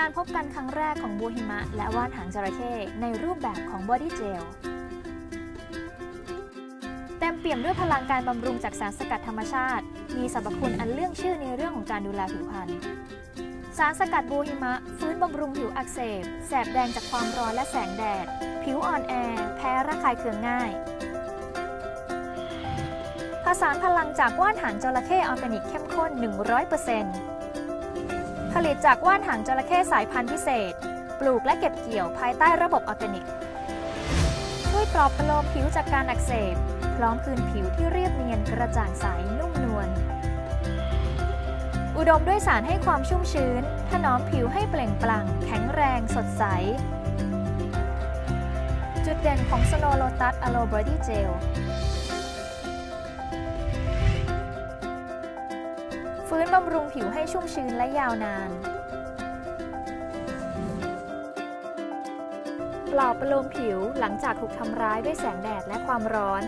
การพบกันครั้งแรกของบัวหิมะ และว่านหางจระเข้ในรูปแบบของบอดี้เจลเต็มเปี่ยมด้วยพลังการบำรุงจากสารสกัดธรรมชาติ มีสรรพคุณอันเรื่องชื่อในเรื่องของการดูแลผิวพรรณสารสกัดบัวหิมะ ฟื้นบำรุงผิวอักเสบ แสบแดงจากความร้อนและแสงแดด ผิวอ่อนแอ แพ้ระคายเคืองง่ายผสานพลังจากว่านหางจระเข้ออร์แกนิกเข้มข้น 100% ผลิตจากว่านหางจระเข้สายพันธุ์พิเศษ ปลูกและเก็บเกี่ยวภายใต้ระบบออร์แกนิก ช่วยปลอบประโลมผิวจากการอักเสบ พร้อมคืนผิวที่เรียบเนียนกระจ่างใสนุ่มนวล อุดมด้วยสารให้ความชุ่มชื้น ถนอมผิวให้เปล่งปลั่ง แข็งแรงสดใส จุดเด่นของ Snow Lotus Aloe Body Gel ฟื้นบำรุงผิวให้ชุ่มชื้นและยาวนานปลอบประโลมผิวหลังจากถูกทำร้ายด้วยแสงแดดและความร้อน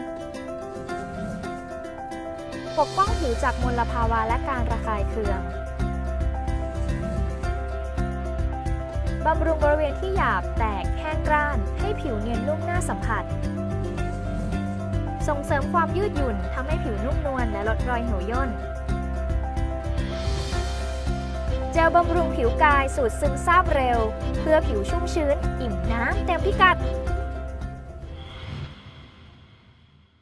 ปกป้องผิวจากมลภาวะและการระคายเคือง บำรุงบริเวณที่หยาบแตกแห้งกร้านให้ผิวเนียนนุ่มน่าสัมผัส ส่งเสริมความยืดหยุ่นทำให้ผิวนุ่มนวลและลดรอยเหี่ยวย่น เจลบำรุงผิวกายสูตรซึมซาบเร็ว เพื่อผิวชุ่มชื้น อิ่มน้ำเต็มพิกัด